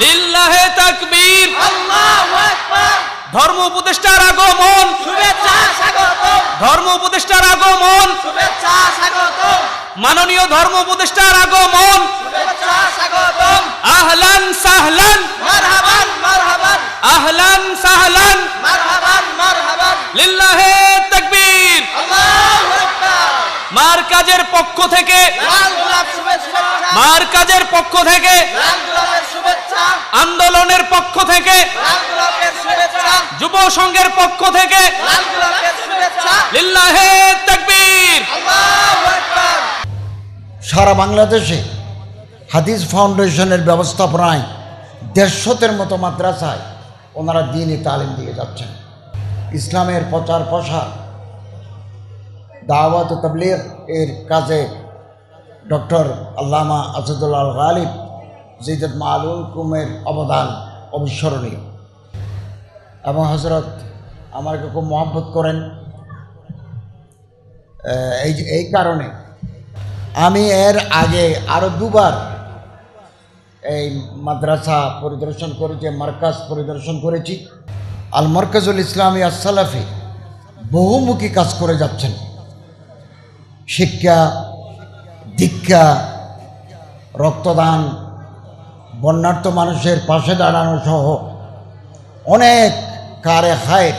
লিল্লাহে তাকবীর। আল্লাহু আকবার। ধর্ম উপদেষ্টার আগমন। শুভেচ্ছা ধর্ম উপদেষ্টার আগমন। শুভেচ্ছা মাননীয় ধর্ম উপদেষ্টার আগমন। শুভেচ্ছা স্বাগতম। আহলান সাহলান। মারহাবান মারহাবান। আহলান সাহলান। মারহাবান মারহাবান। লিল্লাহে তাকবীর। আল্লাহু আকবার। মার কাজের পক্ষ থেকে। লাল গোলাপ শুভেচ্ছা। মার কাজের পক্ষ থেকে। লাল গোলাপের শুভেচ্ছা আন্দোলনের পক্ষ থেকে লাল গোলাপের শুভেচ্ছা যুব সংঘের পক্ষ থেকে লাল গোলাপের শুভেচ্ছা। লিল্লাহে তাকবীর। আল্লাহু আকবার। সারা বাংলাদেশে হাদিস ফাউন্ডেশনের ব্যবস্থাপনায় দেড়শতের মতো মাদ্রাসায় ওনারা দিনই তালিম দিয়ে যাচ্ছেন। ইসলামের প্রচার প্রসার দাওয়াত ও তবলিগ এর কাজে ডক্টর আল্লামা আসাদুল্লাহ গালিব জিদত মালুল কুমের অবদান অবিস্মরণীয়। এবং হজরত আমাকে খুব মহব্বত করেন। এই এই কারণে আমি এর আগে আরও দুবার এই মাদ্রাসা পরিদর্শন করেছি মার্কাজ পরিদর্শন করেছি। আল মার্কাজুল ইসলামী আসসালাফি বহুমুখী কাজ করে যাচ্ছেন। শিক্ষা, দীক্ষা, রক্তদান, বন্যার্থ মানুষের পাশে দাঁড়ানো সহ অনেক কারে খায়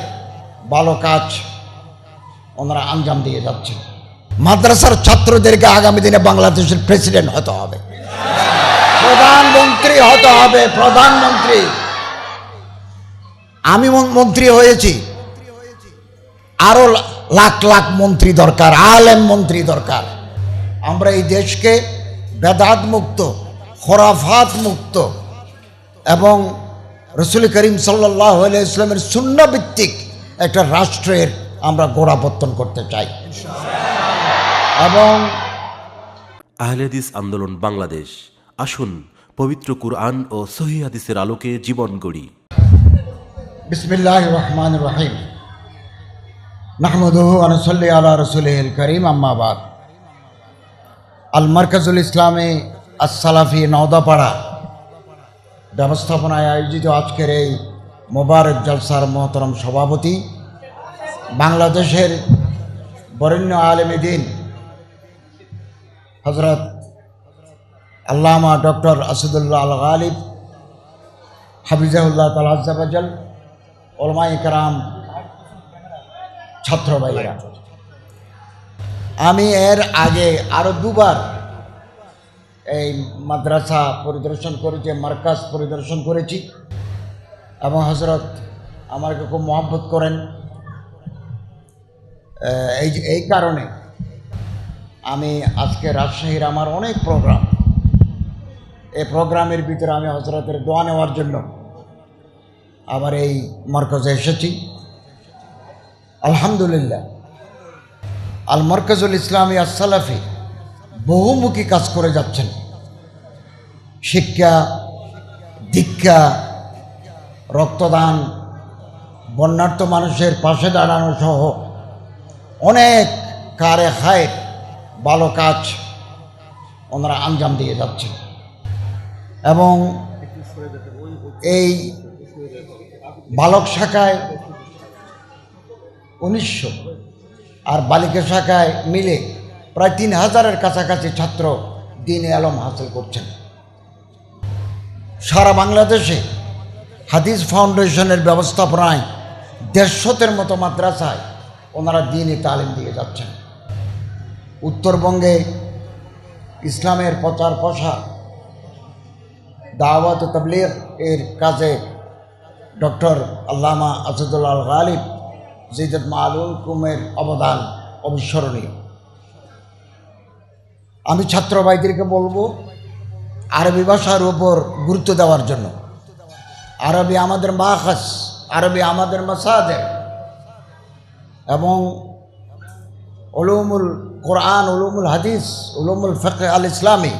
ভালো কাজ, ওনারা আঞ্জাম দিয়ে যাচ্ছেন। মাদ্রাসার ছাত্রদেরকে আগামী দিনে বাংলাদেশের প্রেসিডেন্ট হতে হবে। প্রধানমন্ত্রী হতে হবে, প্রধানমন্ত্রী। আমি মন্ত্রী হয়েছি। আরও লাখ লাখ মন্ত্রী দরকার, আলেম মন্ত্রী দরকার। আমরা এই দেশকে বেদাত মুক্ত খরাফাত মুক্ত এবং রসুল করিম সাল্লাহ ইসলামের শূন্যভিত্তিক একটা রাষ্ট্রের আমরা গোড়াপত্তন করতে চাই। এবং আহলেদিস আন্দোলন বাংলাদেশ আসুন পবিত্র কুরআন ও সহি হাদিসের আলোকে জীবন গড়ি। বিসমিল্লাহ রহমান রহিম। মাহমুদুহু আনসল্লি আলা রসুল করিম আম্মাবাদ আল মার্কাজুল ইসলামে আসসালাফি নওদাপাড়া ব্যবস্থাপনায় আয়োজিত আজকের এই মোবারক জলসার মহতরম সভাপতি, বাংলাদেশের বরেণ্য আলেমী দিন হজরত আল্লামা ডক্টর আসাদুল্লাহ আল গালিব হাফিজাউল্লাহ তালাজাবাজাল ওলমাই কারাম, ছাত্র ভাইয়েরা। আমি এর আগে আরও দুবার এই মাদ্রাসা পরিদর্শন করেছি মার্কাজ পরিদর্শন করেছি। এবং হজরত আমাকে খুব মহব্বত করেন। এই এই কারণে আমি আজকে রাজশাহীর আমার অনেক প্রোগ্রাম এই প্রোগ্রামের ভিতরে আমি হজরতের দোয়া নেওয়ার জন্য আবার এই মরকজে এসেছি। আলহামদুলিল্লাহ। আল মরকজুল ইসলামী আসসালাফি বহুমুখী কাজ করে যাচ্ছেন। শিক্ষা, দীক্ষা, রক্তদান বন্যার্থ মানুষের পাশে দাঁড়ানো সহ অনেক কারে খায় ভালো কাজ ওনারা আঞ্জাম দিয়ে যাচ্ছেন। এবং এই বালক শাখায় উনিশশো আর বালিকা শাখায় মিলে প্রায় তিন হাজারের কাছাকাছি ছাত্র দিন আলম হাসিল করছেন। সারা বাংলাদেশে হাদিস ফাউন্ডেশনের ব্যবস্থাপনায় দেড়শতের মতো মাদ্রাসায় ওনারা দিনই তালিম দিয়ে যাচ্ছেন। উত্তরবঙ্গে ইসলামের প্রচার প্রসার, দাওয়াত ও তবলিগ এর কাজে ডক্টর আল্লামা আসাদুল্লাহ গালিব, জিদত মালুল কুমের অবদান অবিস্মরণীয়। আমি ছাত্র ভাইদেরকে বলব, আরবি ভাষার উপর গুরুত্ব দেওয়ার জন্য। আরবি আমাদের মাখাস, আরবি আমাদের মাসাদের এবং উলুমুল কোরআন, উলুমুল হাদিস, উলুমুল ফেক আল ইসলামী,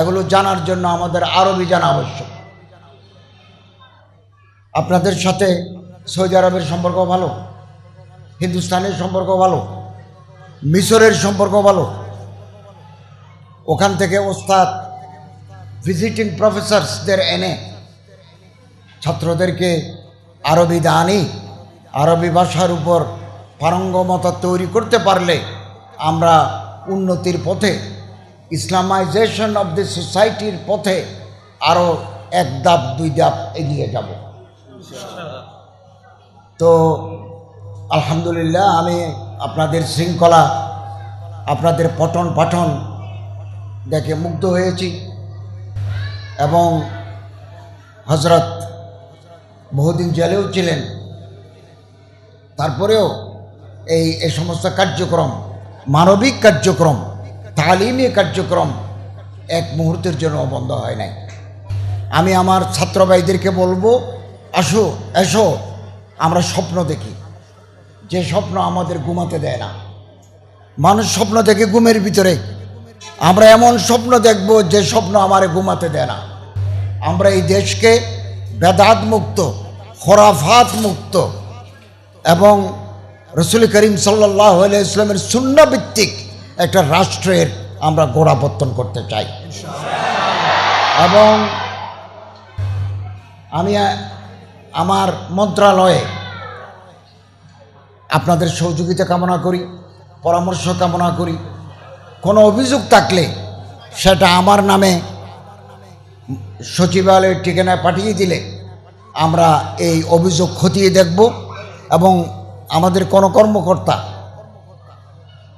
এগুলো জানার জন্য আমাদের আরবি জানা আবশ্যক। আপনাদের সাথে সৌদি আরবের সম্পর্ক ভালো, হিন্দুস্তানের সম্পর্ক ভালো, মিশরের সম্পর্ক ভালো। ওখান থেকে ওস্তাদ ভিজিটিং প্রফেসরসদের এনে ছাত্রদেরকে আরবি দানি, আরবি ভাষার উপর পারঙ্গমতা তৈরি করতে পারলে আমরা উন্নতির পথে, ইসলামাইজেশন অফ দি সোসাইটির পথে আরও এক ধাপ, দুই ধাপ এগিয়ে যাব। তো আলহামদুলিল্লাহ আমি আপনাদের শৃঙ্খলা, আপনাদের পঠন পাঠন দেখে মুগ্ধ হয়েছি এবং হজরত বহুদিন জেলেও ছিলেন। তারপরেও এই এ সমস্ত কার্যক্রম, মানবিক কার্যক্রম, তালিমী কার্যক্রম এক মুহূর্তের জন্য বন্ধ হয় নাই। আমি আমার ছাত্র ভাইদেরকে বলব, আসো, এসো, আমরা স্বপ্ন দেখি। যে স্বপ্ন আমাদের ঘুমাতে দেয় না। মানুষ স্বপ্ন দেখে ঘুমের ভিতরে। আমরা এমন স্বপ্ন দেখব যে স্বপ্ন আমারে ঘুমাতে দেয় না। আমরা এই দেশকে বেদাত মুক্ত, খরাফাত মুক্ত এবং রসুল করিম সাল্লাহ ইসলামের শূন্যভিত্তিক একটা রাষ্ট্রের আমরা গোড়াপত্তন করতে চাই। এবং আমি আমার মন্ত্রণালয়ে আপনাদের সহযোগিতা কামনা করি, পরামর্শ কামনা করি কোনো অভিযোগ থাকলে সেটা আমার নামে সচিবালয়ের ঠিকানায় পাঠিয়ে দিলে আমরা এই অভিযোগ খতিয়ে দেখব এবং আমাদের কোনো কর্মকর্তা,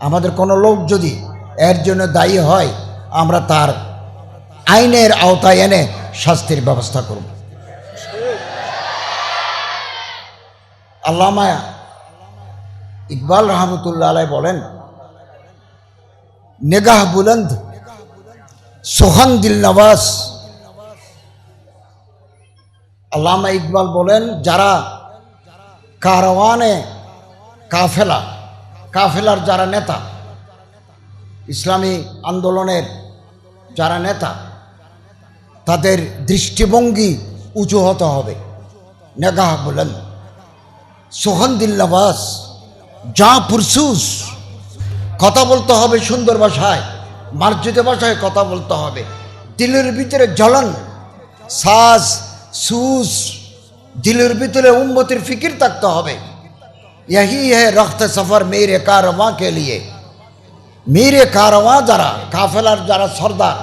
আমাদের কোনো লোক যদি এর জন্য দায়ী হয়, আমরা তার আইনের আওতায় এনে শাস্তির ব্যবস্থা করব। আল্লামা ইকবাল রহমতুল্লাহ আলাই বলেন নেগাহ বুলন্দ, সোহান দিল নওয়াজ। আল্লামা ইকবাল বলেন, যারা কারওয়ানে কাফেলা, কাফেলার যারা নেতা, ইসলামী আন্দোলনের যারা নেতা, তাদের দৃষ্টিভঙ্গি উঁচু হতে হবে। নেগাহ বলেন সোহনদিল নওয়াজ, যা পুরসুস। কথা বলতে হবে সুন্দর ভাষায় মার্জিত ভাষায় কথা বলতে হবে দিলের ভিতরে জ্বলন শ্বাস সুস দিলের ভিতরে উম্মতির ফিকির থাকতে হবে यही है रख्त सफ़र मेरे कारवां के लिए মেরে কারওয়াঁ যারা কাফেলার যারা সর্দার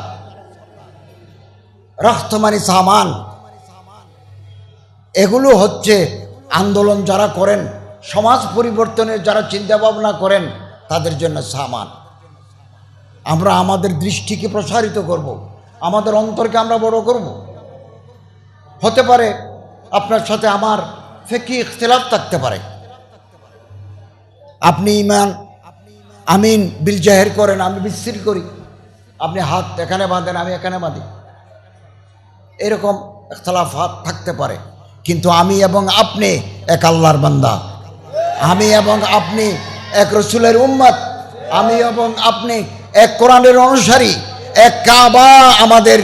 রক্ত মানে সামান এগুলো হচ্ছে আন্দোলন যারা করেন সমাজ পরিবর্তনের যারা চিন্তা ভাবনা করেন তাদের জন্য সামান। আমরা আমাদের দৃষ্টিকে প্রসারিত করব। আমাদের অন্তরকে আমরা বড় করব। হতে পারে আপনার সাথে আমার ফেকি ইখতলাফ থাকতে পারে। আপনি ইমান আমিন, বিল জাহের করেন, আমি বিস্তৃত করি। আপনি হাত এখানে বাঁধেন, আমি এখানে বাঁধি। এরকম ইখতলাফ হাত থাকতে পারে। কিন্তু আমি এবং আপনি এক আল্লাহর বান্দা। আমি এবং আপনি এক রসুলের উম্মত, আমি এবং আপনি, এক কোরআনের অনুসারী, এক কাবা, আমাদের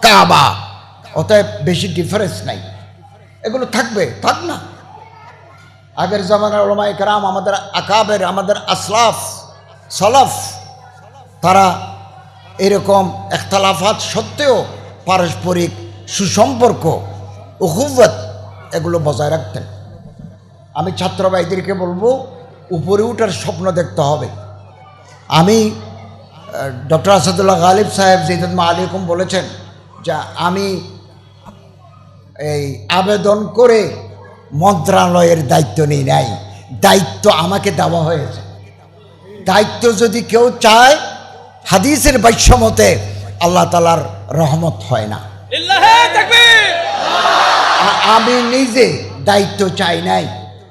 কাবা। অতএব বেশি ডিফারেন্স নাই। এগুলো থাকবে, থাক না। আগের জামানার ওলামাই কারাম, আমাদের আকাবের, আমাদের আসলাফ, সলাফ, তারা এরকম একতালাফাত সত্ত্বেও পারস্পরিক সুসম্পর্ক উহুবত এগুলো বজায় রাখতেন। আমি ছাত্র ভাইদেরকে বলব উপরে উঠার স্বপ্ন দেখতে হবে। আমি ডক্টর আসাদুল্লাহ গালিব সাহেব জিদুল আলিকুম বলেছেন যা আমি এই আবেদন করে মন্ত্রণালয়ের দায়িত্ব নিই নাই। দায়িত্ব আমাকে দেওয়া হয়েছে। দায়িত্ব যদি কেউ চায় হাদিসের বাক্যমতে আল্লাহ তালার রহমত হয় না। আমি নিজে দায়িত্ব চাই নাই।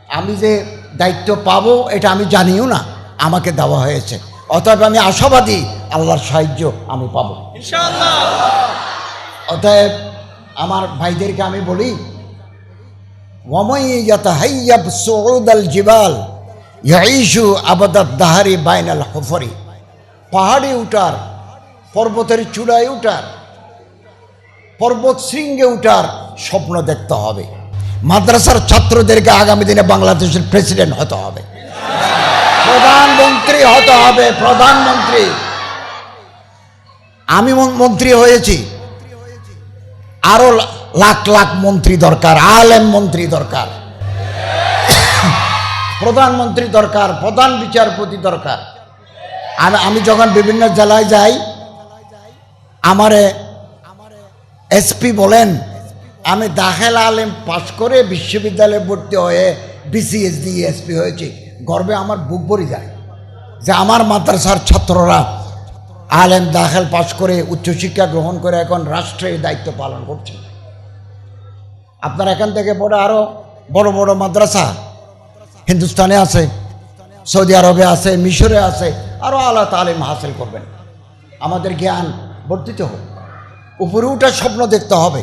আমি যে দায়িত্ব পাবো এটা আমি জানিও না। আমাকে দেওয়া হয়েছে। অতএব আমি আশাবাদী আল্লাহর সাহায্য আমি পাবো। অতএব আমার ভাইদেরকে আমি বলি জিবাল ইয়াইশু আবাদাত দাহারি বাইনাল হফরি। পাহাড়ে উঠার পর্বতের চূড়ায় উঠার পর্বত শৃঙ্গে উঠার স্বপ্ন দেখতে হবে। মাদ্রাসার ছাত্রদেরকে আগামী দিনে বাংলাদেশের প্রেসিডেন্ট হতে হবে। প্রধানমন্ত্রী হতে হবে, প্রধানমন্ত্রী। আমি মন- মন্ত্রী হয়েছি। আরও লাখ লাখ মন্ত্রী দরকার, আলেম মন্ত্রী দরকার। প্রধানমন্ত্রী দরকার, প্রধান বিচারপতি দরকার। আর আমি যখন বিভিন্ন জেলায় যাই, আমারে এসপি বলেন আমি দাখেল আলেম পাশ করে বিশ্ববিদ্যালয়ে ভর্তি হয়ে বিসিএস দিয়ে এসপি হয়েছি। গর্বে আমার বুক ভরে যায় যে আমার মাদ্রাসার ছাত্ররা আলেম দাখেল পাশ করে উচ্চশিক্ষা গ্রহণ করে এখন রাষ্ট্রের দায়িত্ব পালন করছে। আপনার এখান থেকে পড়ে আরও বড় বড় মাদ্রাসা হিন্দুস্তানে আছে, সৌদি আরবে আছে, মিশরে আছে আরও আল্লাহ তালিম হাসিল করবেন। আমাদের জ্ঞান বর্ধিত হোক। উপরে উঠার স্বপ্ন দেখতে হবে।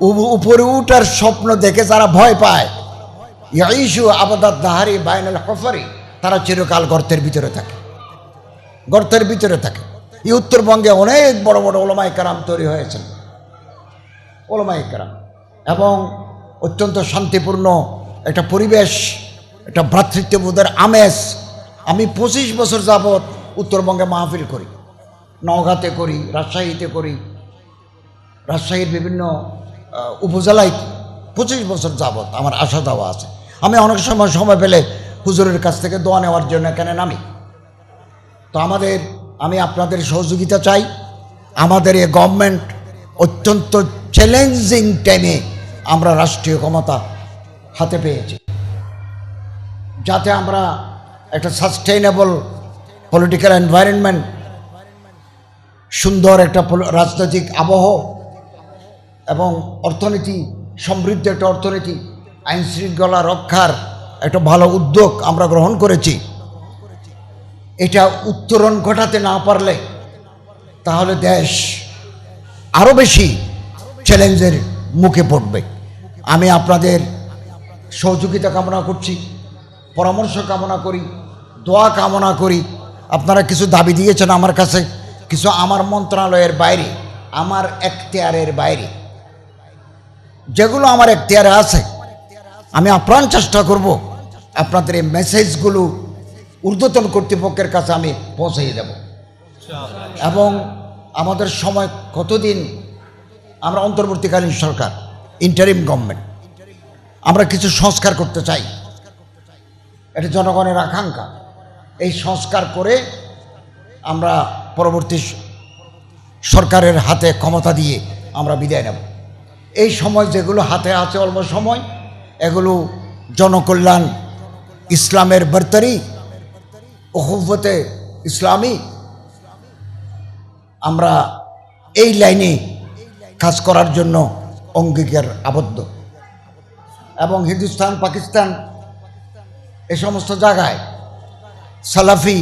উপরে উঠার স্বপ্ন দেখে যারা ভয় পায়। ইসু আবাদাত দাহারি বাইনাল হফারি, তারা চিরকাল গর্তের ভিতরে থাকে। গর্তের ভিতরে থাকে। এই উত্তরবঙ্গে অনেক বড় বড় ওলমাই কারাম তৈরি হয়েছেন। ওলমাই কারাম। এবং অত্যন্ত শান্তিপূর্ণ একটা পরিবেশ, একটা ভ্রাতৃত্ববোধের আমেজ আমি পঁচিশ বছর যাবৎ উত্তরবঙ্গে মাহফিল করি। নওগাঁতে করি, রাজশাহীতে করি। রাজশাহীর বিভিন্ন উপজেলায় পঁচিশ বছর যাবৎ আমার আশা দেওয়া আছে। আমি অনেক সময় সময় পেলে হুজুরের কাছ থেকে দোয়া নেওয়ার জন্য এখানে নামি। তো আমাদের, আমি আপনাদের সহযোগিতা চাই। আমাদের এই গভর্নমেন্ট অত্যন্ত চ্যালেঞ্জিং টাইমে আমরা রাষ্ট্রীয় ক্ষমতা হাতে পেয়েছি। যাতে আমরা একটা সাস্টেইনেবল পলিটিক্যাল এনভায়রনমেন্ট সুন্দর একটা রাজনৈতিক আবহ এবং অর্থনীতি, সমৃদ্ধ একটা অর্থনীতি আইন শৃঙ্খলা রক্ষার একটা ভালো উদ্যোগ আমরা গ্রহণ করেছি। এটা উত্তরণ ঘটাতে না পারলে তাহলে দেশ আরও বেশি চ্যালেঞ্জের মুখে পড়বে। আমি আপনাদের সহযোগিতা কামনা করছি, পরামর্শ কামনা করি, দোয়া কামনা করি। আপনারা কিছু দাবি দিয়েছেন আমার কাছে, কিছু আমার মন্ত্রণালয়ের বাইরে, আমার এখতিয়ারের বাইরে। যেগুলো আমার এখতিয়ারে আছে, আমি আপ্রাণ চেষ্টা করব আপনাদের এই মেসেজগুলো ঊর্ধ্বতন কর্তৃপক্ষের কাছে আমি পৌঁছিয়ে দেব। এবং আমাদের সময় কতদিন আমরা অন্তর্বর্তীকালীন সরকার ইন্টারিম গভর্নমেন্ট আমরা কিছু সংস্কার করতে চাই। এটা জনগণের আকাঙ্ক্ষা। এই সংস্কার করে আমরা পরবর্তী সরকারের হাতে ক্ষমতা দিয়ে আমরা বিদায় নেব। এই সময় যেগুলো হাতে আছে অল্প সময়, এগুলো জনকল্যাণ, ইসলামের বর্তারি, ওহুবতে ইসলামী। আমরা এই লাইনে কাজ করার জন্য অঙ্গীকার আবদ্ধ। এবং হিন্দুস্তান, পাকিস্তান, এ সমস্ত জায়গায় সালাফি,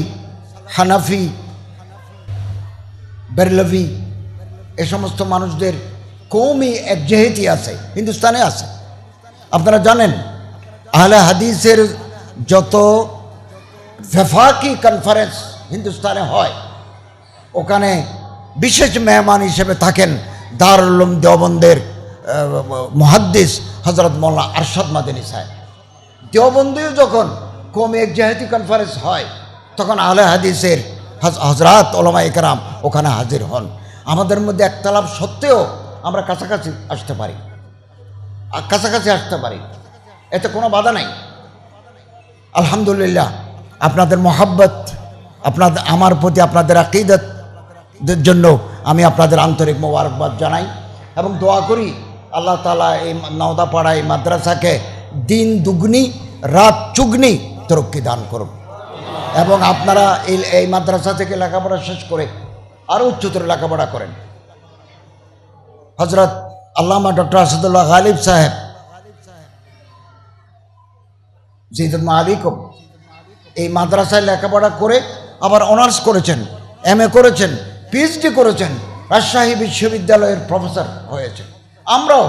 হানাফি, বেরলভি, এ সমস্ত মানুষদের কৌমি একজেহেতি আছে, হিন্দুস্তানে আছে। আপনারা জানেন, আহলে হাদিসের যত ফেফাকি কনফারেন্স হিন্দুস্তানে হয়, ওখানে বিশেষ মেহমান হিসেবে থাকেন দারুলুম দেওবন্দের মহাদ্দিস হজরত মোল্লা আরশাদ মাদিনী সাহেব। দেওবন্দিও যখন কৌমি এক জাহেতি কনফারেন্স হয়, তখন আহলে হাদিসের হজ- হজরত ওলামা একরাম ওখানে হাজির হন। আমাদের মধ্যে একতলাপ সত্ত্বেও আমরা কাছাকাছি আসতে পারি। কাছাকাছি আসতে পারি। এতে কোনো বাধা নাই। আলহামদুলিল্লাহ, আপনাদের মহাব্বত আপনাদের আমার প্রতি আপনাদের আকিদতের জন্য আমি আপনাদের আন্তরিক মোবারকবাদ জানাই এবং দোয়া করি আল্লাহ তালা এই নওদাপাড়া এই মাদ্রাসাকে দিন দুগ্নি, রাত চুগনি তরক্কি দান করুন। এবং আপনারা এই এই মাদ্রাসা থেকে লেখাপড়া শেষ করে আরও উচ্চতর লেখাপড়া করেন। হজরত আল্লামা ডক্টর আসাদুল্লাহ গালিব সাহেব। জিদুল আলিকম এই মাদ্রাসায় লেখাপড়া করে আবার অনার্স করেছেন এম করেছেন পিএইচডি করেছেন, রাজশাহী বিশ্ববিদ্যালয়ের প্রফেসর হয়েছে আমরাও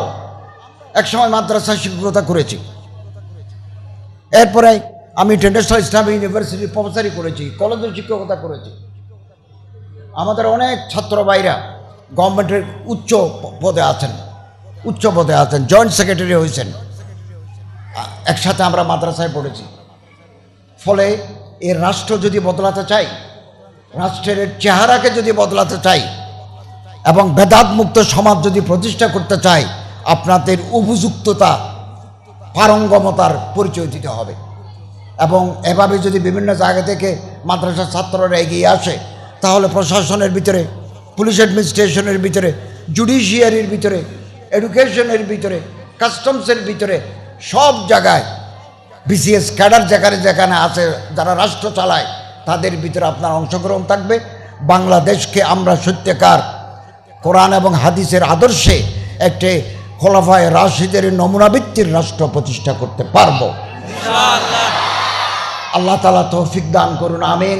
একসময় মাদ্রাসায় শিক্ষকতা করেছি। এরপরে আমি ইন্টারন্যাশনাল ইসলামিক ইউনিভার্সিটির প্রফেসরই করেছি কলেজের শিক্ষকতা করেছি। আমাদের অনেক ছাত্র ভাইরা গভর্নমেন্টের উচ্চ পদে আছেন, উচ্চ পদে আছেন, জয়েন্ট সেক্রেটারি হয়েছেন। একসাথে আমরা মাদ্রাসায় পড়েছি। ফলে এ রাষ্ট্র যদি বদলাতে চাই, রাষ্ট্রের চেহারাকে যদি বদলাতে চাই, এবং বেদাত মুক্ত সমাজ যদি প্রতিষ্ঠা করতে চাই, আপনাদের উপযুক্ততা, পারঙ্গমতার পরিচয় দিতে হবে। এবং এভাবে যদি বিভিন্ন জায়গা থেকে মাদ্রাসার ছাত্ররা এগিয়ে আসে, তাহলে প্রশাসনের ভিতরে পুলিশ অ্যাডমিনিস্ট্রেশনের ভিতরে জুডিশিয়ারির ভিতরে এডুকেশনের ভিতরে কাস্টমসের ভিতরে সব জায়গায় বিসিএস ক্যাডার যেখানে যেখানে আছে যারা রাষ্ট্র চালায় তাদের ভিতরে আপনার অংশগ্রহণ থাকবে। বাংলাদেশকে আমরা সত্যিকার কোরআন এবং হাদিসের আদর্শে একটি খোলাফায় রাশিদের নমুনাবৃত্তির রাষ্ট্র প্রতিষ্ঠা করতে পারব। আল্লাহ তালা তৌফিক দান করুন আমিন।